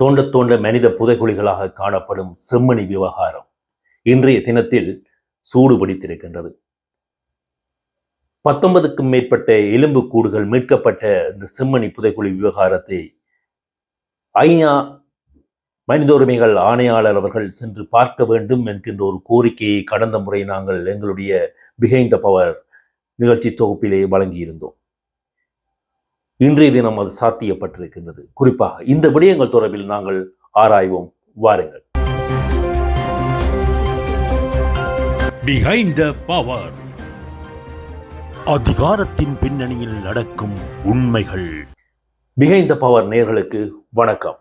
தோண்ட தோண்ட மனித புதைகுழிகளாக காணப்படும் செம்மணி விவகாரம் இன்றைய தினத்தில் சூடு பிடித்திருக்கின்றது. பத்தொன்பதுக்கும் மேற்பட்ட எலும்பு கூடுகள் மீட்கப்பட்ட இந்த செம்மணி புதைகுழி விவகாரத்தை ஐநா மனித உரிமைகள் ஆணையாளர் அவர்கள் சென்று பார்க்க வேண்டும் என்கின்ற ஒரு கோரிக்கையை கடந்த முறை நாங்கள் எங்களுடைய பிஹைண்ட் த பவர் நிகழ்ச்சி தொகுப்பிலே வழங்கியிருந்தோம். இன்றைய தினம் அது சாத்தியப்பட்டிருக்கின்றது. குறிப்பாக இந்த விடயங்கள் தொடர்பில் நாங்கள் ஆராய்வோம். வாருங்கள். பிஹைண்ட் த பவர் அதிகாரத்தின் பின்னணியில் நடக்கும் உண்மைகள். பிஹைண்ட் த பவர் நேர்களுக்கு வணக்கம்.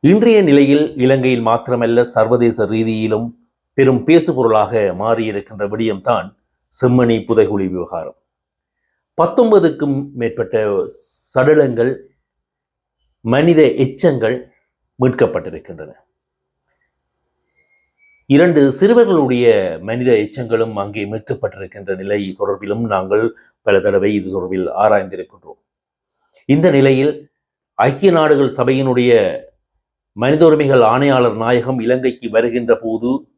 இன்றைய நிலையில் இலங்கையில் மாத்திரமல்ல சர்வதேச ரீதியிலும் பெரும் பேசுபொருளாக மாறியிருக்கின்ற விடயம்தான் செம்மணி புதைகுழி விவகாரம். பத்தொன்பதுக்கும் மேற்பட்ட சடலங்கள் மனித எச்சங்கள் மீட்கப்பட்டிருக்கின்றன. இரண்டு சிறுவர்களுடைய மனித எச்சங்களும் அங்கே மீட்கப்பட்டிருக்கின்ற நிலை தொடர்பிலும் நாங்கள் பல தடவை இது தொடர்பில் ஆராய்ந்திருக்கின்றோம். இந்த நிலையில் ஐக்கிய நாடுகள் சபையினுடைய மனித உரிமைகள் ஆணையாளர் நாயகம் இலங்கைக்கு வருகின்ற போது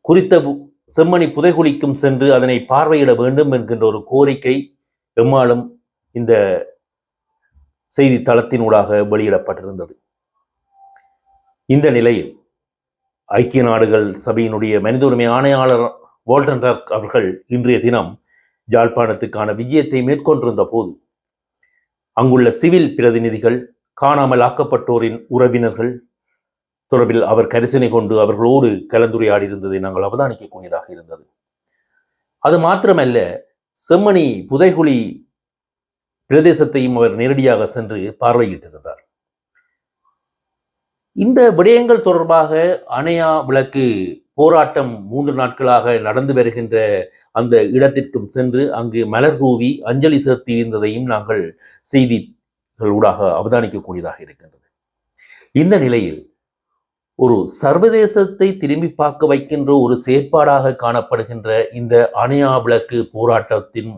குறித்த பு- செம்மணி புதைகுலிக்கும் சென்று அதனை பார்வையிட வேண்டும் என்கின்ற ஒரு கோரிக்கை எம்மாலும் இந்த செய்தி தளத்தினூடாக வெளியிடப்பட்டிருந்தது. இந்த நிலையில் ஐக்கிய நாடுகள் சபையினுடைய மனித உரிமை ஆணையாளர் வோல்டன் அவர்கள் இன்றைய தினம் யாழ்ப்பாணத்துக்கான விஜயத்தை மேற்கொண்டிருந்த போது அங்குள்ள சிவில் பிரதிநிதிகள் காணாமல் ஆக்கப்பட்டோரின் உறவினர்கள் தொடர்பில் அவர் கரிசனை கொண்டு அவர்களோடு கலந்துரையாடி இருந்ததை நாங்கள் அவதானிக்கக்கூடியதாக இருந்தது. அது மாத்திரமல்ல செம்மணி புதைகுழி பிரதேசத்தையும் அவர் நேரடியாக சென்று பார்வையிட்டிருந்தார். இந்த விடயங்கள் தொடர்பாக அணையா விளக்கு போராட்டம் மூன்று நாட்களாக நடந்து வருகின்ற அந்த இடத்திற்கும் சென்று அங்கு மலர் தூவி அஞ்சலி செலுத்தியிருந்ததையும் நாங்கள் செய்திகள் ஊடாக அவதானிக்கக்கூடியதாக இருக்கின்றது. இந்த நிலையில் ஒரு சர்வதேசத்தை திரும்பி பார்க்க வைக்கின்ற ஒரு செயற்பாடாக காணப்படுகின்ற இந்த அணையா விளக்கு போராட்டத்தின்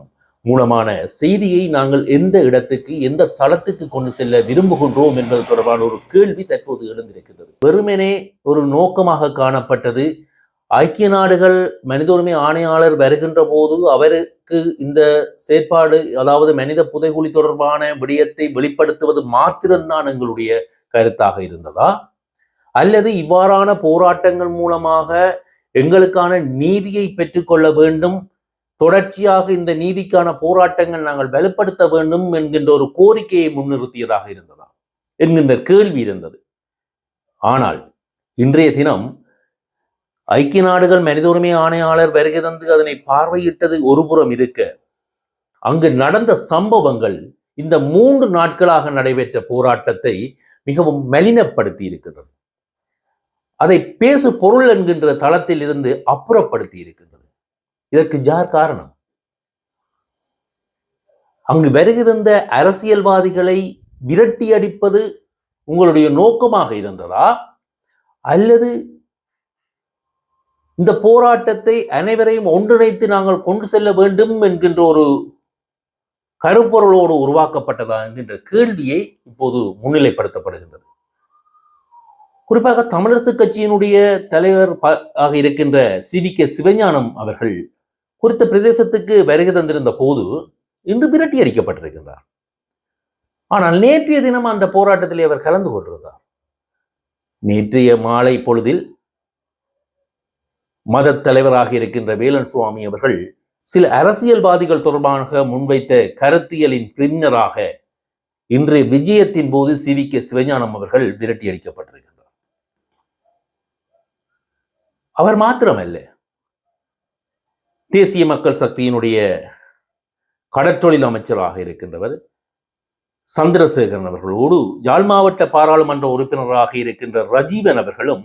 மூலமான செய்தியை நாங்கள் எந்த இடத்துக்கு எந்த தளத்துக்கு கொண்டு செல்ல விரும்புகின்றோம் என்பது தொடர்பான ஒரு கேள்வி தற்போது எழுந்திருக்கின்றது. வெறுமனே ஒரு நோக்கமாக காணப்பட்டது. ஐக்கிய நாடுகள் மனித உரிமை ஆணையாளர் வருகின்ற போது அவருக்கு இந்த செயற்பாடு அதாவது மனித புதைகுழி தொடர்பான விடயத்தை வெளிப்படுத்துவது மாத்திரம்தான் எங்களுடைய கருத்தாக இருந்ததா? அல்லது இவ்வாறான போராட்டங்கள் மூலமாக எங்களுக்கான நீதியை பெற்றுக்கொள்ள வேண்டும். தொடர்ச்சியாக இந்த நீதிக்கான போராட்டங்கள் நாங்கள் வலுப்படுத்த வேண்டும் என்கின்ற ஒரு கோரிக்கையை முன்னிறுத்தியதாக இருந்ததா என்கின்ற கேள்வி இருந்தது. ஆனால் இன்றைய தினம் ஐக்கிய நாடுகள் மனித உரிமை ஆணையாளர் வருகை தந்து அதனை பார்வையிட்டது ஒருபுறம் இருக்க அங்கு நடந்த சம்பவங்கள் இந்த மூன்று நாட்களாக நடைபெற்ற போராட்டத்தை மிகவும் மலினப்படுத்தி இருக்கின்றது அதை பேசு பொருள் என்கின்ற தளத்தில் இருந்து அப்புறப்படுத்தி இருக்கின்றது. இதற்கு யார் காரணம்? அங்கு வருகிறந்த அரசியல்வாதிகளை விரட்டி அடிப்பது உங்களுடைய நோக்கமாக இருந்ததா? அல்லது இந்த போராட்டத்தை அனைவரையும் ஒன்றிணைத்து நாங்கள் கொண்டு செல்ல வேண்டும் என்கின்ற ஒரு கருப்பொருளோடு உருவாக்கப்பட்டதா என்கின்ற கேள்வியை இப்போது முன்னிலைப்படுத்தப்படுகின்றது. குறிப்பாக தமிழரசு கட்சியினுடைய தலைவர் ஆக இருக்கின்ற சி. கே. சிவஞானம் அவர்கள் குறித்த பிரதேசத்துக்கு வருகை தந்திருந்த போது இன்று விரட்டி அடிக்கப்பட்டிருக்கின்றார். ஆனால் நேற்றைய தினம் அந்த போராட்டத்திலே அவர் கலந்து கொண்டிருந்தார். நேற்றைய மாலை பொழுதில் மத தலைவராக இருக்கின்ற வேலன் சுவாமி அவர்கள் சில அரசியல்வாதிகள் தொடர்பாக முன்வைத்த கருத்தியலின் பின்னராக இன்றைய விஜயத்தின் போது சி. வி. கே. சிவஞானம் அவர்கள் விரட்டி அடிக்கப்பட்டிருக்கிறார் அவர் மாத்திரமல்ல. தேசிய மக்கள் சக்தியினுடைய கடற்றொழில் அமைச்சராக இருக்கின்றவர் சந்திரசேகரன் அவர்களோடு யாழ் மாவட்ட பாராளுமன்ற உறுப்பினராக இருக்கின்ற ரஜீவன் அவர்களும்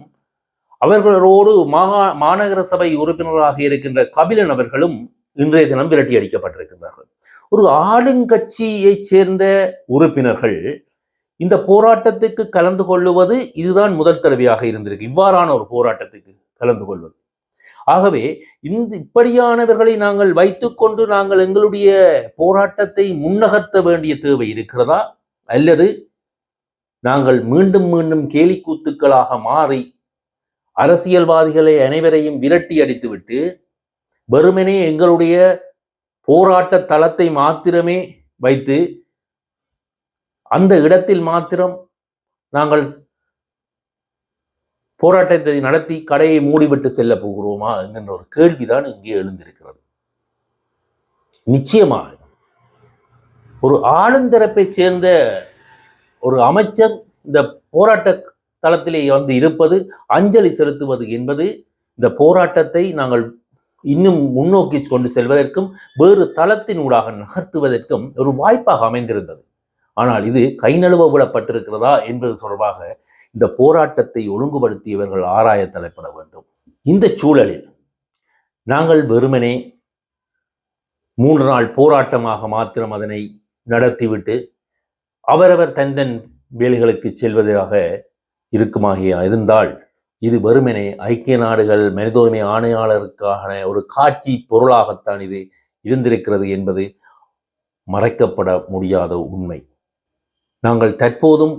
அவர்களோடு மாகா மாநகர சபை உறுப்பினராக இருக்கின்ற கபிலன் அவர்களும் இன்றைய தினம் விரட்டி அடிக்கப்பட்டிருக்கின்றார்கள். ஒரு ஆளுங்கட்சியைச் சேர்ந்த உறுப்பினர்கள் இந்த போராட்டத்துக்கு கலந்து கொள்ளுவது இதுதான் முதல் தடவையாக இருந்திருக்கு. இவ்வாறான ஒரு போராட்டத்துக்கு கலந்து கொள்வது. ஆகவே இந்த இப்படியானவர்களை நாங்கள் வைத்துக்கொண்டு நாங்கள் எங்களுடைய போராட்டத்தை முன்னகர்த்த வேண்டிய தேவை இருக்கிறதா? அல்லது நாங்கள் மீண்டும் மீண்டும் கேலிக்கூத்துக்களாக மாறி அரசியல்வாதிகளை அனைவரையும் விரட்டி அடித்துவிட்டு வெறுமனே எங்களுடைய போராட்ட தளத்தை மாத்திரமே வைத்து அந்த இடத்தில் மாத்திரம் நாங்கள் போராட்டத்தை நடத்தி கடையை மூடிவிட்டு செல்ல போகிறோமா என்கின்ற ஒரு கேள்விதான் இங்கே எழுந்திருக்கிறது. நிச்சயமாக ஒரு ஆளுந்தரப்பை சேர்ந்த ஒரு அமைச்சர் இந்த போராட்ட தளத்திலே வந்து இருப்பது அஞ்சலி செலுத்துவது என்பது இந்த போராட்டத்தை நாங்கள் இன்னும் முன்னோக்கி கொண்டு செல்வதற்கும் வேறு தளத்தினூடாக நகர்த்துவதற்கும் ஒரு வாய்ப்பாக அமைந்திருந்தது. ஆனால் இது கை நழுவ விடப்பட்டிருக்கிறதா என்பது தொடர்பாக இந்த போராட்டத்தை ஒழுங்குபடுத்தியவர்கள் ஆராய தலைப்பட வேண்டும். இந்த சூழலில் நாங்கள் வெறுமனே மூன்று நாள் போராட்டமாக மாத்திரம் அதனை நடத்திவிட்டு அவரவர் தந்தன் வேலைகளுக்கு செல்வதாக இருக்குமாகிய இருந்தால் இது வெறுமனே ஐக்கிய நாடுகள் மனிதோரிமை ஆணையாளருக்கான ஒரு காட்சி பொருளாகத்தான் இது இருந்திருக்கிறது என்பது மறைக்கப்பட முடியாத உண்மை. நாங்கள் தற்போதும்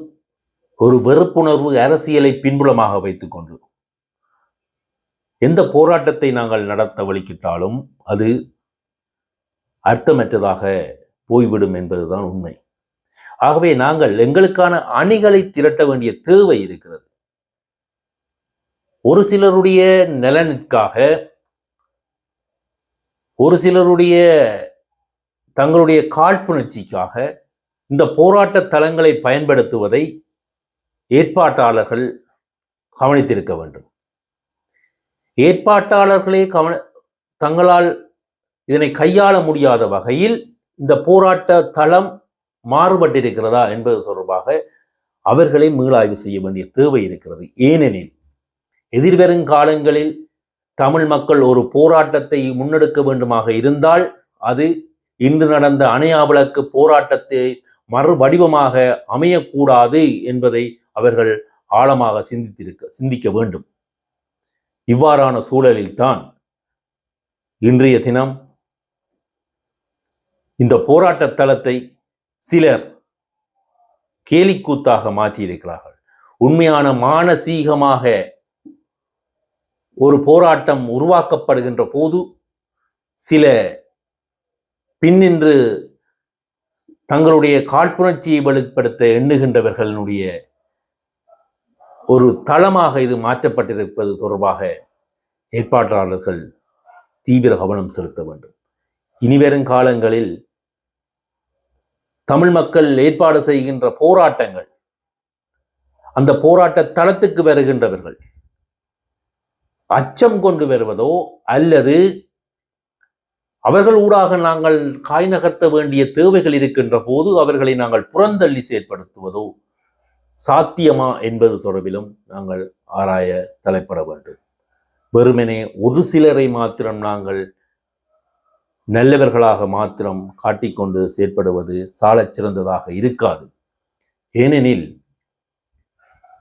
ஒரு வெறுப்புணர்வு அரசியலை பின்புலமாக வைத்துக்கொண்டு எந்த போராட்டத்தை நாங்கள் நடத்த வலிக்கிட்டாலும் அது அர்த்தமற்றதாக போய்விடும் என்பதுதான் உண்மை. ஆகவே நாங்கள் எங்களுக்கான அணிகளை திரட்ட வேண்டிய தேவை இருக்கிறது. ஒரு சிலருடைய நலனிற்காக ஒரு சிலருடைய தங்களுடைய காழ்ப்புணர்ச்சிக்காக இந்த போராட்ட தளங்களை பயன்படுத்துவதை ஏற்பாட்டாளர்கள் கவனித்திருக்க வேண்டும். ஏற்பாட்டாளர்களே கவன தங்களால் இதனை கையாள முடியாத வகையில் இந்த போராட்ட தளம் மாறுபட்டிருக்கிறதா என்பது தொடர்பாக அவர்களை மீளாய்வு செய்ய வேண்டிய தேவை இருக்கிறது. ஏனெனில் எதிர்வரும் காலங்களில் தமிழ் மக்கள் ஒரு போராட்டத்தை முன்னெடுக்க வேண்டுமாக இருந்தால் அது இன்று நடந்த அணையாவிளக்கு போராட்டத்தை மறு வடிவமாக அமையக்கூடாது என்பதை அவர்கள் ஆழமாக சிந்தித்திருக்க சிந்திக்க வேண்டும். இவ்வாறான சூழலில்தான் இன்றைய தினம் இந்த போராட்ட தளத்தை சிலர் கேலிக்கூத்தாக மாற்றியிருக்கிறார்கள். உண்மையான மானசீகமாக ஒரு போராட்டம் உருவாக்கப்படுகின்ற போது சில பின்னின்று தங்களுடைய காழ்ப்புணர்ச்சியை வெளிப்படுத்த எண்ணுகின்றவர்களுடைய ஒரு தளமாக இது மாற்றப்பட்டிருப்பது தொடர்பாக ஏற்பாட்டாளர்கள் தீவிர கவனம் செலுத்த வேண்டும். இனிவரும் காலங்களில் தமிழ் மக்கள் ஏற்பாடு செய்கின்ற போராட்டங்கள் அந்த போராட்ட தளத்துக்கு வருகின்றவர்கள் அச்சம் கொண்டு வருவதோ அல்லது அவர்கள் ஊடாக நாங்கள் காய் நகர்த்த வேண்டிய தேவைகள் இருக்கின்ற போது அவர்களை நாங்கள் புறந்தள்ளி செயற்படுத்துவதோ சாத்தியமா என்பது தொடர்பிலும் நாங்கள் ஆராய தலைப்பட வேண்டும். வெறுமனே ஒரு சிலரை மாத்திரம் நாங்கள் நல்லவர்களாக மாத்திரம் காட்டிக்கொண்டு செயற்படுவது சாலச் சிறந்ததாக இருக்காது. ஏனெனில்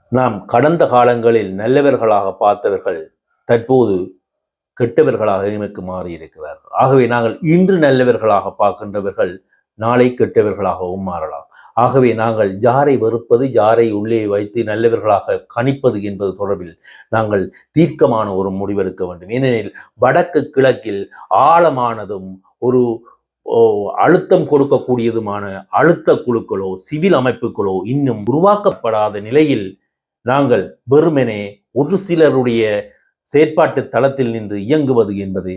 நாம் கடந்த காலங்களில் நல்லவர்களாக பார்த்தவர்கள் தற்போது கெட்டவர்களாக எமக்கு மாறி இருக்கிறார்கள் ஆகவே நாங்கள் இன்று நல்லவர்களாக பார்க்கின்றவர்கள் நாளை கெட்டவர்களாகவும் மாறலாம். ஆகவே நாங்கள் யாரை வெறுப்பது யாரை உள்ளே வைத்து நல்லவர்களாக கணிப்பது என்பது தொடர்பில் நாங்கள் தீர்க்கமான ஒரு முடிவெடுக்க வேண்டும். ஏனெனில் வடக்கு கிழக்கில் ஆழமானதும் ஒரு ஓ, அழுத்தம் கொடுக்கக்கூடியதுமான அழுத்த குழுக்களோ சிவில் அமைப்புகளோ இன்னும் உருவாக்கப்படாத நிலையில் நாங்கள் வெறுமனே ஒரு சிலருடைய செயற்பாட்டு தளத்தில் நின்று இயங்குவது என்பது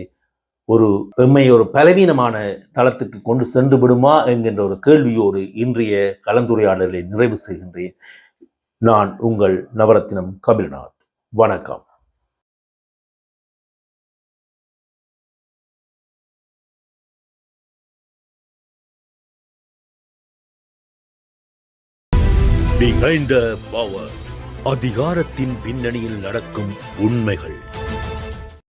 ஒரு எம்மை ஒரு பலவீனமான தளத்துக்கு கொண்டு சென்று விடுமா என்கின்ற ஒரு கேள்வியோடு இன்றைய கலந்துரையாடலை நிறைவு செய்கின்றேன். நான் உங்கள் நவரத்தினம் கபில்நாத். வணக்கம். Behind the power. அதிகாரத்தின் பின்னணியில் நடக்கும் உண்மைகள்.